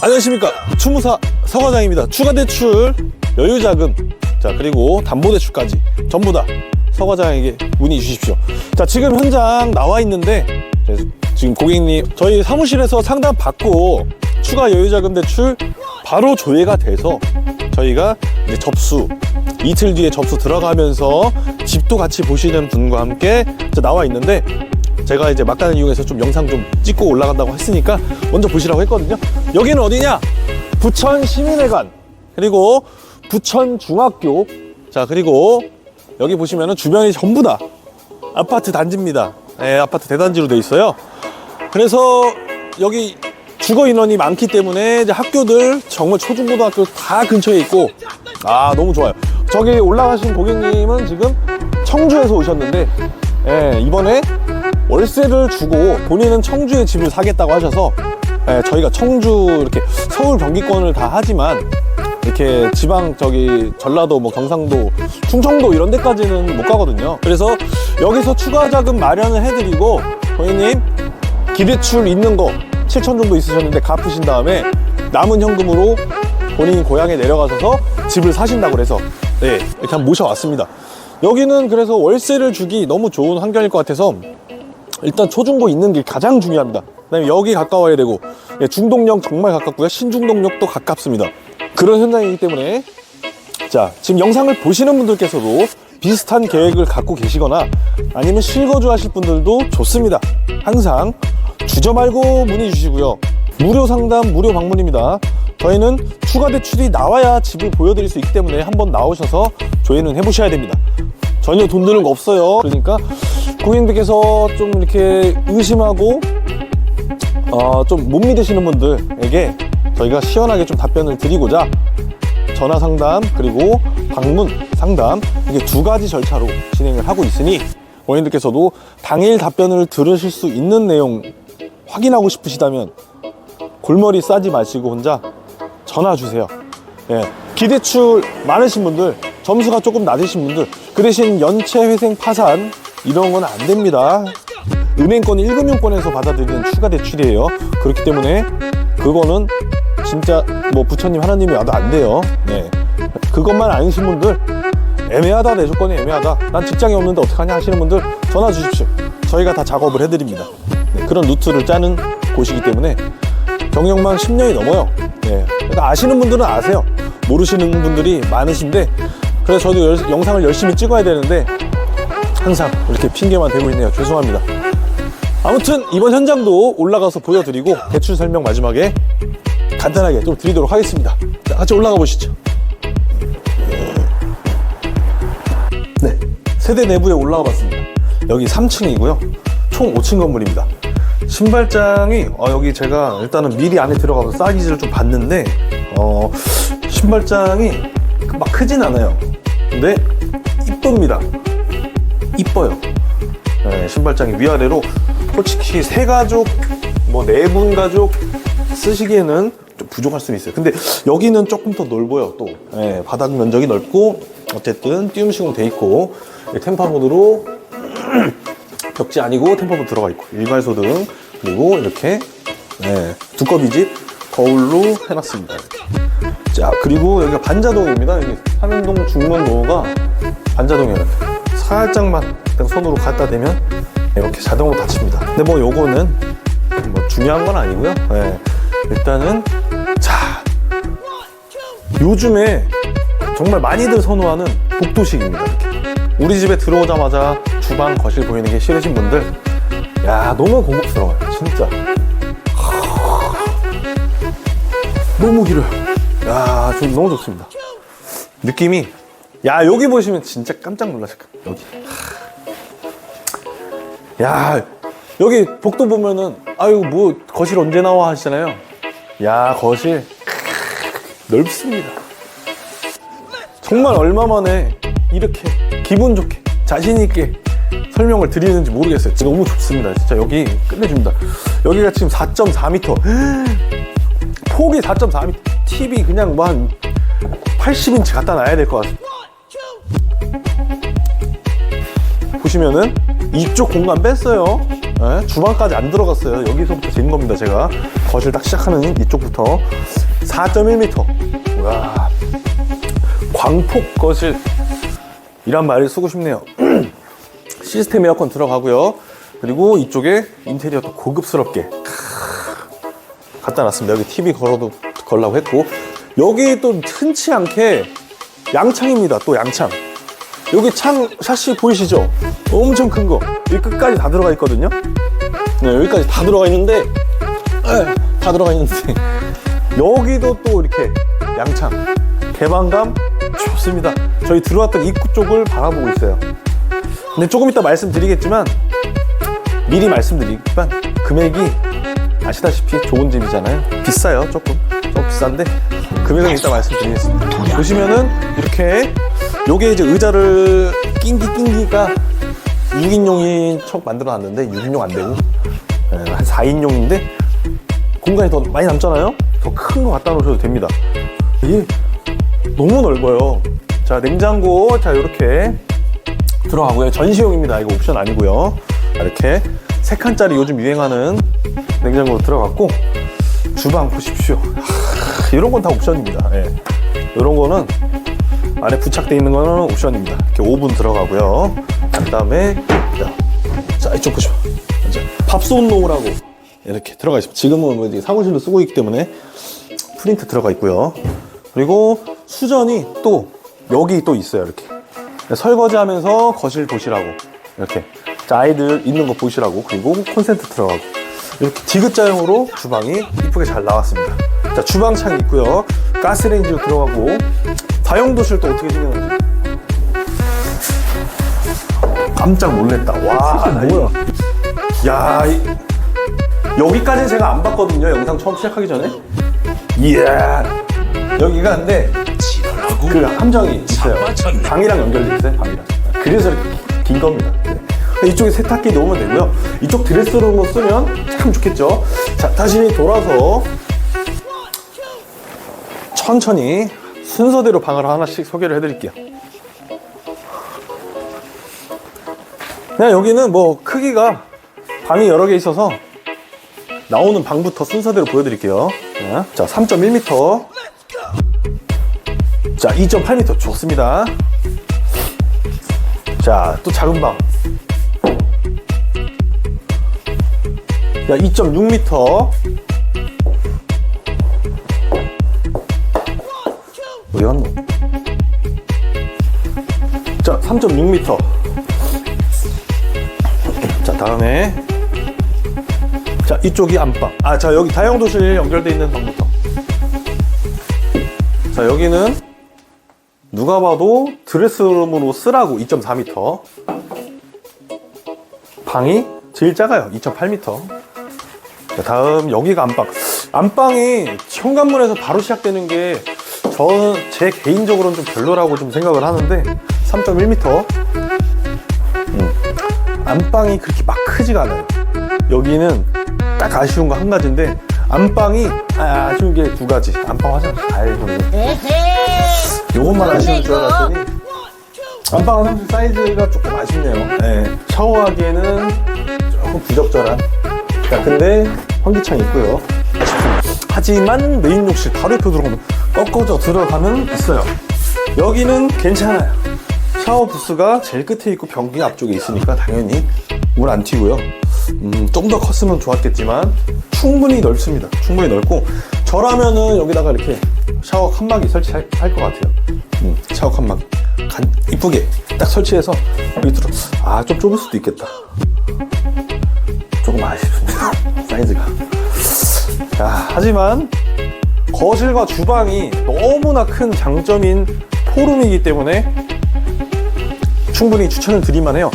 안녕하십니까. 추무사 서과장입니다. 추가 대출 여유 자금. 자 그리고 담보 대출까지. 전부 다 서과장에게 문의 주십시오. 자 지금 현장 나와 있는데 지금 고객님 저희 사무실에서 상담 받고 추가 여유 자금 대출 바로 조회가 돼서 저희가 이제 접수 이틀 뒤에 접수 들어가면서 집도 같이 보시는 분과 함께 나와 있는데 제가 이제 막간을 이용해서 좀 영상 좀 찍고 올라간다고 했으니까 먼저 보시라고 했거든요. 여기는 어디냐? 부천 시민회관 그리고 부천 중학교 자 그리고 여기 보시면은 주변이 전부 다 아파트 단지입니다. 예, 아파트 대단지로 돼 있어요. 그래서 여기 주거 인원이 많기 때문에 학교들 정말 초중고등학교 다 근처에 있고 아 너무 좋아요. 저기 올라가신 고객님은 지금 청주에서 오셨는데 예, 이번에 월세를 주고 본인은 청주에 집을 사겠다고 하셔서 예, 저희가 청주 이렇게 서울 경기권을 다 하지만 이렇게 지방 저기 전라도 뭐 경상도 충청도 이런 데까지는 못 가거든요. 그래서 여기서 추가 자금 마련을 해드리고 고객님 기대출 있는 거 7천 정도 있으셨는데 갚으신 다음에 남은 현금으로 본인 고향에 내려가셔서 집을 사신다고 그래서 네 이렇게 한번 모셔왔습니다. 여기는 그래서 월세를 주기 너무 좋은 환경일 것 같아서 일단 초중고 있는 게 가장 중요합니다. 그다음에 여기 가까워야 되고 예, 중동역 정말 가깝고요. 신중동역도 가깝습니다. 그런 현장이기 때문에 자 지금 영상을 보시는 분들께서도 비슷한 계획을 갖고 계시거나 아니면 실거주 하실 분들도 좋습니다. 항상 주저 말고 문의 주시고요. 무료 상담, 무료 방문입니다. 저희는 추가 대출이 나와야 집을 보여드릴 수 있기 때문에 한번 나오셔서 조회는 해보셔야 됩니다. 전혀 돈 드는 거 없어요. 그러니까 고객님들께서 좀 이렇게 의심하고 어, 좀 못 믿으시는 분들에게 저희가 시원하게 좀 답변을 드리고자 전화 상담 그리고 방문 상담 이게 두 가지 절차로 진행을 하고 있으니 고객님들께서도 당일 답변을 들으실 수 있는 내용 확인하고 싶으시다면 골머리 싸지 마시고 혼자 전화 주세요. 예. 기대출 많으신 분들, 점수가 조금 낮으신 분들, 그 대신 연체 회생 파산 이런 건 안 됩니다. 은행권 1금융권에서 받아들이는 추가 대출이에요. 그렇기 때문에 그거는 진짜 뭐 부처님 하나님이 와도 안 돼요. 네. 그것만 아니신 분들 애매하다 내 조건이 애매하다. 난 직장이 없는데 어떡하냐 하시는 분들 전화 주십시오. 저희가 다 작업을 해드립니다. 네, 그런 루트를 짜는 곳이기 때문에 경력만 10년이 넘어요. 네. 그러니까 아시는 분들은 아세요. 모르시는 분들이 많으신데 그래서 저도 열- 영상을 열심히 찍어야 되는데 항상 이렇게 핑계만 대고 있네요. 죄송합니다. 아무튼 이번 현장도 올라가서 보여드리고 대출 설명 마지막에 간단하게 좀 드리도록 하겠습니다. 자, 같이 올라가 보시죠. 네, 세대 내부에 올라가 봤습니다. 여기 3층이고요. 총 5층 건물입니다. 신발장이 어, 여기 제가 일단은 미리 안에 들어가서 사이즈를 좀 봤는데 어, 신발장이 막 크진 않아요. 근데 이쁩니다. 이뻐요. 네, 신발장이 위아래로 솔직히 세 가족, 뭐 네 분 가족 쓰시기에는 좀 부족할 수는 있어요. 근데 여기는 조금 더 넓어요. 또 네, 바닥 면적이 넓고 어쨌든 띄움 시공 돼 있고 템파본으로 벽지 아니고 템퍼도 들어가 있고 일괄소 등 그리고 이렇게 네, 두꺼비 집 거울로 해놨습니다. 자 그리고 여기가 반자동입니다. 여기 삼연동 중문로가 반자동이에요. 살짝만 손으로 갖다 대면 이렇게 자동으로 닫힙니다. 근데 뭐 요거는 뭐 중요한 건 아니고요. 네, 일단은 자 요즘에 정말 많이들 선호하는 복도식입니다. 이렇게. 우리 집에 들어오자마자 주방, 거실 보이는 게 싫으신 분들, 야 너무 고급스러워요, 진짜. 하, 너무 길어요. 야, 좀 너무 좋습니다. 느낌이, 야 여기 보시면 진짜 깜짝 놀라실 거예요. 여기. 야 여기 복도 보면은 아유 뭐 거실 언제 나와 하시잖아요. 야 거실 넓습니다. 정말 얼마 만에 이렇게 기분 좋게 자신 있게 설명을 드리는지 모르겠어요. 너무 좋습니다. 진짜 여기 끝내줍니다. 여기가 지금 4.4m. 폭이 4.4m. TV 그냥 뭐한 80인치 갖다 놔야 될 것 같아요. 보시면은 이쪽 공간 뺐어요. 예, 주방까지 안 들어갔어요. 여기서부터 재는 겁니다, 제가. 거실 딱 시작하는 이쪽부터 4.1m. 와, 광폭 거실. 이란 말을 쓰고 싶네요. 시스템 에어컨 들어가고요. 그리고 이쪽에 인테리어도 고급스럽게 크, 갖다 놨습니다. 여기 TV 걸어도 걸라고 했고 여기 또 흔치 않게 양창입니다. 또 양창. 여기 창 샤시 보이시죠? 엄청 큰 거. 이 끝까지 다 들어가 있거든요. 네, 여기까지 다 들어가 있는데 에, 다 들어가 있는데 여기도 또 이렇게 양창 개방감 좋습니다. 저희 들어왔던 입구 쪽을 바라보고 있어요. 근데 조금 이따 말씀드리겠지만 미리 말씀드리지만 금액이 아시다시피 좋은 집이잖아요. 비싸요, 조금. 좀 비싼데 금액은 이따 말씀드리겠습니다. 보시면은 이렇게 요게 이제 의자를 낑기 낑기가 6인용인 척 만들어 놨는데 6인용 안 되고 예, 한 4인용인데 공간이 더 많이 남잖아요. 더 큰 거 갖다 놓으셔도 됩니다. 이게 너무 넓어요. 자, 냉장고 자 이렇게 들어가고요. 전시용입니다. 이거 옵션 아니고요. 이렇게 세 칸짜리 요즘 유행하는 냉장고로 들어갔고 주방 보십시오. 하, 이런 건 다 옵션입니다. 예. 이런 거는 안에 부착되어 있는 거는 옵션입니다. 이렇게 오븐 들어가고요. 그 다음에 자, 자 이쪽 보시면 이제 밥솥 놓으라고 이렇게 들어가 있습니다. 지금은 뭐 사무실로 쓰고 있기 때문에 프린트 들어가 있고요. 그리고 수전이 또 여기 또 있어요. 이렇게 설거지 하면서 거실 보시라고 이렇게 자, 아이들 있는 거 보시라고 그리고 콘센트 들어가고 이렇게 디귿자형으로 주방이 이쁘게 잘 나왔습니다. 자 주방 창이 있고요. 가스레인지도 들어가고 다용도실 또 어떻게 생겼는지 깜짝 놀랐다. 와 뭐야? 야 이- 여기까지는 제가 안 봤거든요. 영상 처음 시작하기 전에. 이야 여기가 근데 그 함정이 있어요. 방이랑 연결돼 있어요. 방이랑. 그래서 이렇게 긴 겁니다. 네. 이쪽에 세탁기 놓으면 되고요. 이쪽 드레스룸으로 쓰면 참 좋겠죠. 자 다시 돌아서 천천히 순서대로 방을 하나씩 소개를 해드릴게요. 그냥 여기는 뭐 크기가 방이 여러 개 있어서 나오는 방부터 순서대로 보여드릴게요. 네. 자, 3.1m. 자, 2.8m 좋습니다. 자, 또 작은 방. 자, 2.6m. 갔노? 자, 3.6m. 자, 다음에. 자, 이쪽이 안방. 아, 자, 여기 다용도실 연결되어 있는 방부터. 자, 여기는 누가 봐도 드레스룸으로 쓰라고 2.4m. 방이 제일 작아요. 2.8m. 자, 다음 여기가 안방. 안방이 현관문에서 바로 시작되는 게 저는 제 개인적으로는 좀 별로라고 좀 생각을 하는데 3.1m. 음. 안방이 그렇게 막 크지가 않아요. 여기는 딱 아쉬운 거 한 가지인데 안방이 아, 아쉬운 게 두 가지. 안방 화장실 아이고 요것만 아쉬운 줄 알았더니 안방 화장실 사이즈가 조금 아쉽네요. 네, 샤워하기에는 조금 부적절한. 자, 근데 환기창 있고요. 하지만 메인 욕실 바로 옆에 들어가면 꺾어져 들어가면 있어요. 여기는 괜찮아요. 샤워 부스가 제일 끝에 있고 변기 앞쪽에 있으니까 당연히 물 안 튀고요. 음, 좀 더 컸으면 좋았겠지만 충분히 넓습니다. 충분히 넓고 저라면은 여기다가 이렇게 샤워 칸막이 설치할 것 같아요. 음, 샤워 칸막이 간, 이쁘게 딱 설치해서 들어 아좀 좁을 수도 있겠다. 조금 아쉽습니다. 사이즈가. 자, 하지만 거실과 주방이 너무나 큰 장점인 포룸이기 때문에 충분히 추천을 드릴만 해요.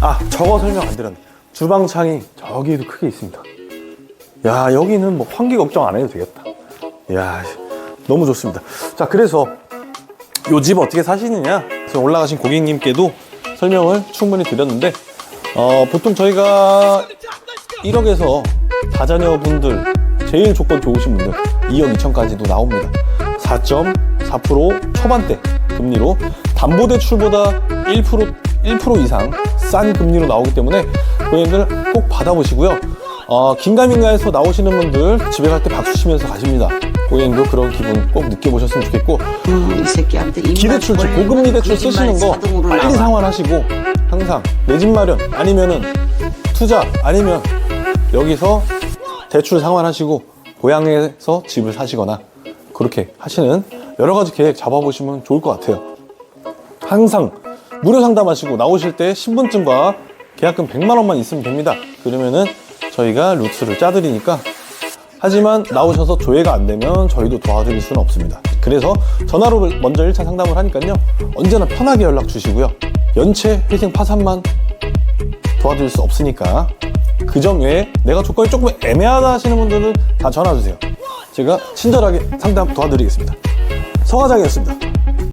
아, 저거 설명 안 드렸네. 주방창이 저기에도 크게 있습니다. 야, 여기는 뭐 환기 걱정 안 해도 되겠다. 야, 너무 좋습니다. 자, 그래서 요 집 어떻게 사시느냐? 그래서 올라가신 고객님께도 설명을 충분히 드렸는데, 어, 보통 저희가 1억에서 다자녀분들 제일 조건 좋으신 분들 2억 2천까지도 나옵니다. 4.4% 초반대 금리로 담보대출보다 1% 1% 이상 싼 금리로 나오기 때문에 고객님들 꼭 받아보시고요. 어, 긴가민가에서 나오시는 분들 집에 갈 때 박수 치면서 가십니다. 고객님도 그런 기분 꼭 느껴보셨으면 좋겠고 음, 이 새끼한테 입만 기대출, 즉 벌리면 고금리 대출 쓰시는 거 빨리 나와. 상환하시고 항상 내 집 마련 아니면은 투자 아니면 여기서 대출 상환하시고 고향에서 집을 사시거나 그렇게 하시는 여러 가지 계획 잡아보시면 좋을 것 같아요. 항상 무료 상담하시고 나오실 때 신분증과 계약금 100만 원만 있으면 됩니다. 그러면은 저희가 루트를 짜드리니까 하지만 나오셔서 조회가 안 되면 저희도 도와드릴 수는 없습니다. 그래서 전화로 먼저 1차 상담을 하니까요. 언제나 편하게 연락 주시고요. 연체 회생 파산만 도와드릴 수 없으니까 그 점 외에 내가 조건이 조금 애매하다 하시는 분들은 다 전화 주세요. 제가 친절하게 상담 도와드리겠습니다. 서과장이었습니다.